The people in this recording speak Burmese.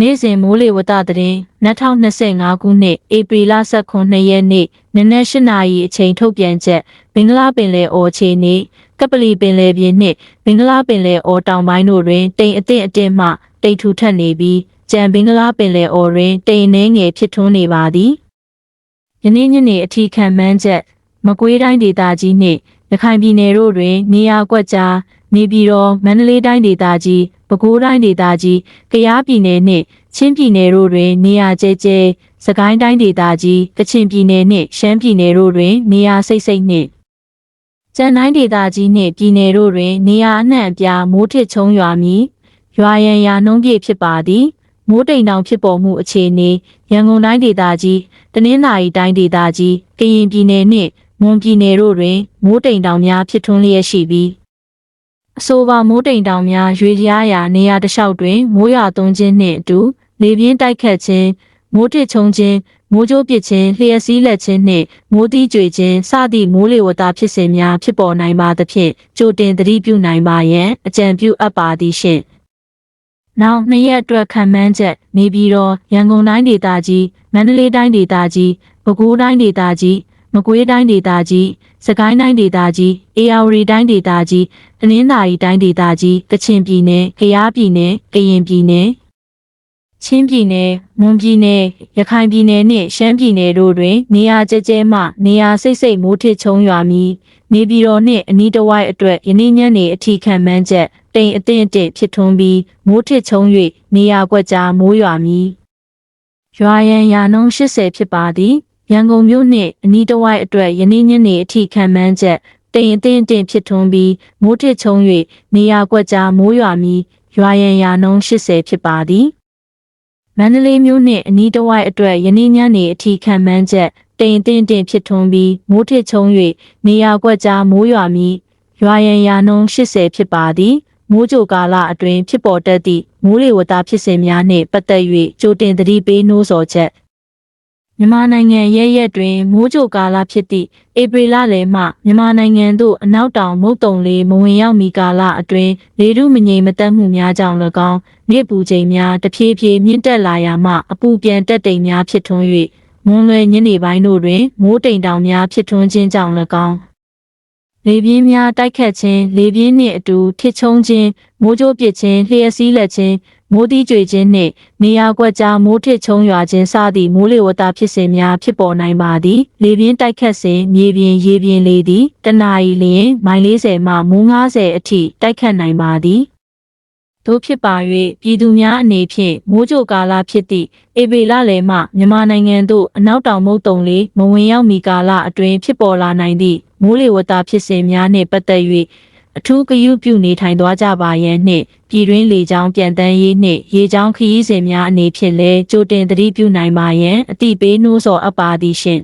နေ့စဉ်မိုးလေဝသသတင်း2025ခုနှစ်ဧပြီလ19ရက်နေ့နနက်၈နာရီအချိန်ထုတ်ပြန်ချက်ဘင်္ဂလားပင်လယ်အော်အခြေအနေကပလီပင်လယ်ပြင်နှင့်ဘင်္ဂလားပင်လယ်အော်တောင်ပိုင်းတို့တွင်တိမ်အထင်အထင်မှတိမ်ထူထပ်နေပြီးကြံဘင်္ဂလားပင်လယ်အော်တွင်တိမ်အနှဲငယ်ဖြစ်ထွန်းနေပါသည်ယနေ့ညနေအထီးခံမှန်းချက်မကွေးတိုင်းဒေသကြီးနှင့်ရခိုင်ပြည်နယ်တို့တွင်နေရာကွက်ကြား နေပြည်တော်မန္တလေးတိုင်းဒေသကြီးပဲခူးတိုင်းဒေသကြီးကယားပြည်နယ်နှင့်ချင်းပြည်နယ်တို့တွင် နေရာကျဲကျဲစကိုင်းတိုင်းဒေသကြီးကချင်ပြည်နယ်နှင့်ရှမ်းပြည်နယ်တို့တွင် နေရာစိတ်စိတ်နှင့်ကျန်တိုင်းဒေသကြီးနှင့်ပြည်နယ်တို့တွင် နေရာအနှံ့အပြားမိုးထစ်ချုံရွာမည်ရွာရန်ရာနှုံးပြည့်ဖြစ်ပါသည်မိုးတိမ်တောင်ဖြစ်ပေါ်မှုအခြေအနေရန်ကုန်တိုင်းဒေသကြီးတနင်္သာရီတိုင်းဒေသကြီးကရင်ပြည်နယ်နှင့်မွန်ပြည်နယ်တို့တွင်မိုးတိမ်တောင်များဖြစ်ထွန်းလျက်ရှိပြီး အဆိုပါမိုးတိမ်တောင်များရွေကြားရာနေရာတစ်လျှောက်တွင်မိုးရွာသွန်းခြင်းနှင့်အတူလေပြင်းတိုက်ခတ်ခြင်းမိုးထစ်ချုံခြင်းမိုးကြိုးပစ်ခြင်းလျှက်စီးလက်ခြင်းနှင့်မိုးသီးကြွေခြင်းစသည့်မိုးလေဝသဖြစ်စဉ်များဖြစ်ပေါ်နိုင်ပါသဖြင့်ကြိုတင်သတိပြုနိုင်ပါရန်အကြံပြုအပ်ပါသည်ရှင့်။နောက်နှစ်ရက်အတွက်ခံမှန်းချက်နေပြည်တော်ရန်ကုန်တိုင်းဒေသကြီးမန္တလေးတိုင်းဒေသကြီးပဲခူးတိုင်းဒေသကြီး မကွေးတိုင်းဒေသကြီးစကိုင်းတိုင်းဒေသကြီးအေရဝတီတိုင်းဒေသကြီးတနင်္သာရီတိုင်းဒေသကြီးကချင်ပြည်နယ်ကယားပြည်နယ်ကရင်ပြည်နယ်ချင်းပြည်နယ်မွန်ပြည်နယ်ရခိုင်ပြည်နယ်နှင့်ရှမ်းပြည်နယ်တို့တွင် နေရာကျကျဲမှနေရာစိတ်စိတ်မိုးထစ်ချုံရွာမည်နေပြည်တော်နှင့်အနီးတစ်ဝိုက်အတွက်ယနေ့ညနေအထိခံမှန်းချက်တိမ်အထင်အင့်ဖြစ်ထွန်းပြီးမိုးထစ်ချုံ၍နေရာကွက်ကြားမိုးရွာမည်ရွာရန်ရာနှုန်း80ဖြစ်ပါသည် ရန်ကုန်မြို့နှင့်အနီးတစ်ဝိုက်အတွက်ယနေ့ညနေအထိခံမှန်းချက်တိမ်အထင်အင့်ဖြစ်ထွန်းပြီးမိုးထစ်ချုံ၍နေရာကွက်ကြားမိုးရွာမည်ရွာရန်ရာနှုန်း80ဖြစ်ပါသည်မန္တလေးမြို့နှင့်အနီးတစ်ဝိုက်အတွက်ယနေ့ညနေအထိခံမှန်းချက်တိမ်အထင်အင့်ဖြစ်ထွန်းပြီးမိုးထစ်ချုံ၍နေရာကွက်ကြားမိုးရွာမည်ရွာရန်ရာနှုန်း80ဖြစ်ပါသည်မိုးကြိုကာလအတွင်းဖြစ်ပေါ်တတ်သည့်မိုးလေဝသဖြစ်စဉ်များနှင့်ပတ်သက်၍ကြိုတင်သတိပေးနှိုးဆော်ချက် မြန်မာနိုင်ငံရဲ့ရက်တွင်မိုးကြိုကာလဖြစ်သည့်ဧပြီလလယ်မှမြန်မာနိုင်ငံသို့အနောက်တောင်မုတ်တုံလေးမဝင်ရောက်မီကာလအတွင်းလေထုမငြိမ်မသက်မှုများကြောင့်၎င်းမြစ်ပူချိန်များတဖြည်းဖြည်းမြင့်တက်လာရာမှအပူပြန်တက်တိမ်များဖြစ်ထွန်း၍မွန်လွယ်ညနေပိုင်းတို့တွင်မိုးတိမ်တောင်များဖြစ်ထွန်းခြင်းကြောင့်၎င်းလေပြင်းများတိုက်ခတ်ခြင်းလေပြင်းနှင့်အတူထစ်ချုံခြင်းမိုးကြိုးပစ်ခြင်းလျှက်စီးလက်ခြင်း မိုးသီးကြွေခြင်းနှင့်နေရာကွက်ကြားမိုးထစ်ချုံရွာခြင်းစသည့်မိုးလေဝသဖြစ်စဉ်များဖြစ်ပေါ်နိုင်ပါသည်လေပြင်းတိုက်ခတ်စဉ်မြေပြင်ရေပြင်လေသည်တနအီလျင်မိုင်40မှမိုး90အထိတိုက်ခတ်နိုင်ပါသည်တို့ဖြစ်ပါ၍ပြည်သူများအနေဖြင့်မိုးကြိုကာလဖြစ်သည့်ဧပြီလလယ်မှမြန်မာနိုင်ငံသို့အနောက်တောင်မုတ်တုံလေးမဝင်ရောက်မီကာလအတွင်းဖြစ်ပေါ်လာနိုင်သည့်မိုးလေဝသဖြစ်စဉ်များနှင့်ပတ်သက်၍ အထူးဂရုပြုနေထိုင်သွားကြပါရန်နှင့်ပြည်တွင်းလေကြောင်းပြန်တမ်းရေးနှင့်ရေကြောင်းခရီးစဉ်များအနေဖြင့်လည်းကြိုတင်သတိပြုနိုင်ပါရန်အတိပေးနှိုးဆော်အပ်ပါသည်ရှင့်